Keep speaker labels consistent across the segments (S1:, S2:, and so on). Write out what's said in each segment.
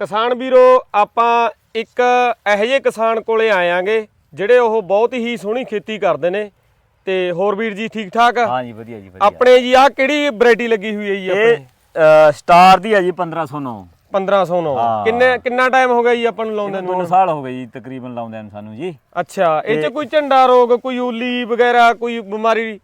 S1: ਕਿਸਾਨ ਵੀਰੋ ਆਪਾਂ ਇੱਕ ਇਹੋ ਜਿਹੇ ਕਿਸਾਨ ਕੋਲੇ ਆਇਆਂਗੇ ਜਿਹੜੇ ਉਹ ਬਹੁਤ ਹੀ ਸੋਹਣੀ ਖੇਤੀ ਕਰਦੇ ਨੇ। ਤੇ ਹੋਰ ਵੀਰ ਜੀ ਠੀਕ ਠਾਕ
S2: ਹਾਂ ਜੀ ਵਧੀਆ ਜੀ ਵਧੀਆ।
S1: ਆਪਣੇ ਜੀ ਆਹ ਕਿਹੜੀ ਵੈਰਾਈਟੀ ਲੱਗੀ ਹੋਈ ਹੈ ਜੀ ਆਪਣੇ?
S2: ਸਟਾਰ ਦੀ ਹੈ ਜੀ 1509
S1: 1509
S2: ਹਾਂ।
S1: ਕਿੰਨੇ ਕਿੰਨਾ ਟਾਈਮ ਹੋ ਗਿਆ ਜੀ ਆਪਾਂ ਨੂੰ ਲਾਉਂਦੇ ਨੂੰ?
S2: ਦੋ ਸਾਲ ਹੋ ਗਏ ਜੀ ਤਕਰੀਬਨ ਲਾਉਂਦਿਆਂ ਨੂੰ ਸਾਨੂੰ ਜੀ।
S1: ਅੱਛਾ ਇਹ ਚ ਕੋਈ ਝੰਡਾ ਰੋਗ ਕੋਈ ਉਲੀ ਵਗੈਰਾ ਕੋਈ ਬਿਮਾਰੀ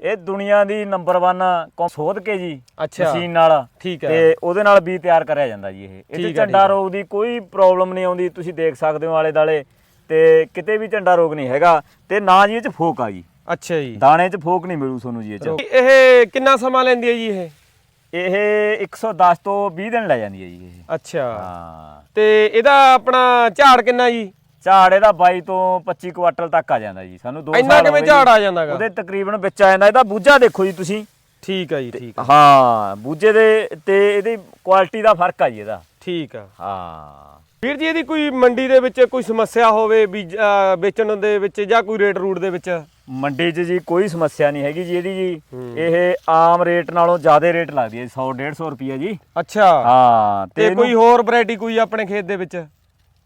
S2: ਇਹ ਦੁਨੀਆ ਦੀ ਨੰਬਰ 1 ਸੋਧ ਕੇ ਜੀ
S1: ਅੱਛਾ।
S2: ਮਸ਼ੀਨ ਨਾਲ।
S1: ਠੀਕ ਹੈ।
S2: ਤੇ ਉਹਦੇ ਨਾਲ ਬੀ ਤਿਆਰ ਕਰਿਆ ਜਾਂਦਾ ਜੀ ਇਹ।
S1: ਠੀਕ
S2: ਇਹਦੇ
S1: ਹੈ,
S2: ਝੰਡਾ। ਰੋਗ ਦੀ ਕੋਈ ਪ੍ਰੋਬਲਮ ਨਹੀਂ ਆਉਂਦੀ ਤੁਸੀਂ ਦੇਖ ਸਕਦੇ ਹੋ ਆਲੇ ਦਾਲੇ ਤੇ ਕਿਤੇ ਵੀ ਝੰਡਾ ਰੋਗ ਨਹੀਂ ਹੈਗਾ। ਤੇ ਨਾ ਜੀ ਇਹ ਚ ਫੋਕ ਆ ਜੀ।
S1: ਅੱਛਾ ਜੀ।
S2: ਦਾਣੇ ਚ ਫੋਕ ਨਹੀਂ ਮਿਲੂ ਤੁਹਾਨੂੰ ਜੀ ਇਹ ਚ।
S1: ਇਹ ਕਿੰਨਾ ਸਮਾਂ ਲੈਂਦੀ ਹੈ ਜੀ ਇਹ?
S2: ਇਹ 110 ਤੋਂ 20 ਦਿਨ ਲੈ ਜਾਂਦੀ ਹੈ ਜੀ ਇਹ।
S1: ਅੱਛਾ।
S2: ਹਾਂ।
S1: ਤੇ ਇਹਦਾ ਆਪਣਾ ਝਾੜ ਕਿੰਨਾ ਜੀ?
S2: ਝਾੜ ਇਹਦਾ 22 ਤੋਂ 25 ਕੁਆਟਲ ਤੱਕ ਆ ਜਾਂਦਾ ਜੀ। ਸਾਨੂੰ 2
S1: ਇੰਨਾ
S2: ਸਾਲ
S1: ਕਿਵੇਂ ਝਾੜ। ਆ ਜਾਂਦਾਗਾ?
S2: ਉਹਦੇ ਤਕਰੀਬਨ ਵਿੱਚ ਆ ਜਾਂਦਾ ਇਹਦਾ ਬੂਝਾ ਦੇਖੋ ਜੀ ਤੁਸੀਂ।
S1: ਠੀਕ ਆ ਜੀ ਠੀਕ ਆ।
S2: ਹਾਂ ਬੂਝੇ ਦੇ ਤੇ ਇਹਦੀ ਕੁਆਲਿਟੀ ਦਾ ਫ਼ਰਕ ਆ ਜੀ ਇਹਦਾ।
S1: ਠੀਕ ਆ।
S2: ਹਾਂ।
S1: ਵੀਰ ਜੀ ਇਹਦੀ ਕੋਈ ਮੰਡੀ ਦੇ ਵਿੱਚ ਕੋਈ ਸਮੱਸਿਆ ਹੋਵੇ ਅਹ ਵੇਚਣ ਦੇ ਵਿੱਚ ਜਾਂ ਕੋਈ ਰੇਟ ਰੂਟ ਦੇ ਵਿੱਚ?
S2: ਮੰਡੀ 'ਚ ਜੀ ਕੋਈ ਸਮੱਸਿਆ ਨਹੀਂ ਹੈਗੀ ਜੀ ਇਹਦੀ ਜੀ। ਇਹ ਆਮ ਰੇਟ ਨਾਲੋਂ ਜ਼ਿਆਦਾ ਰੇਟ ਲੱਗਦੀ ਹੈ 100 150 ਰੁਪਏ ਜੀ।
S1: ਅੱਛਾ।
S2: ਹਾਂ
S1: ਤੇ ਕੋਈ ਹੋਰ ਵੈਰਾਈਟੀ ਕੋਈ ਆਪਣੇ ਖੇਤ ਦੇ ਵਿੱਚ?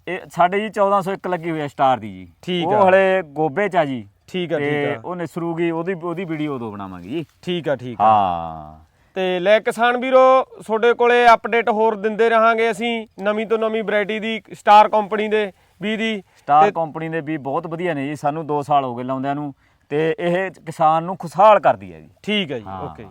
S2: ਇਹ ਸਾਡੇ ਜੀ 1401 ਲੱਗੀ ਹੋਈ ਹੈ ਸਟਾਰ ਦੀ ਜੀ।
S1: ਠੀਕ ਆ।
S2: ਉਹ ਹਲੇ ਗੋਬੇ 'ਚ ਆ ਜੀ।
S1: ਠੀਕ ਆ
S2: ਤੇ
S1: ਠੀਕ ਆ।
S2: ਉਹ ਨਿਸਰੂਗੀ ਉਹਦੀ ਉਹਦੀ ਵੀਡੀਓ ਉਦੋਂ ਬਣਾਵਾਂਗੇ ਜੀ।
S1: ਠੀਕ ਆ ਠੀਕ ਆ।
S2: ਹਾਂ।
S1: ਤੇ ਲੈ ਕਿਸਾਨ ਵੀਰੋ ਤੁਹਾਡੇ ਕੋਲੇ ਅਪਡੇਟ ਹੋਰ ਦਿੰਦੇ ਰਹਾਂਗੇ ਅਸੀਂ ਨਵੀਂ ਤੋਂ ਨਵੀਂ ਵੈਰਾਈਟੀ ਦੀ ਸਟਾਰ ਕੰਪਨੀ ਦੇ ਵੀ ਦੀ।
S2: ਸਟਾਰ ਕੰਪਨੀ ਦੇ ਵੀ ਬਹੁਤ ਵਧੀਆ ਨੇ ਜੀ ਸਾਨੂੰ 2 ਸਾਲ ਹੋ ਗਏ ਲਾਉਂਦਿਆਂ ਨੂੰ। ਤੇ ਇਹ ਕਿਸਾਨ ਨੂੰ ਖੁਸ਼ਹਾਲ ਕਰਦੀ ਹੈ ਜੀ।
S1: ਠੀਕ ਹੈ ਜੀ
S2: ਹਾਂ।
S1: ਓਕੇ ਜੀ।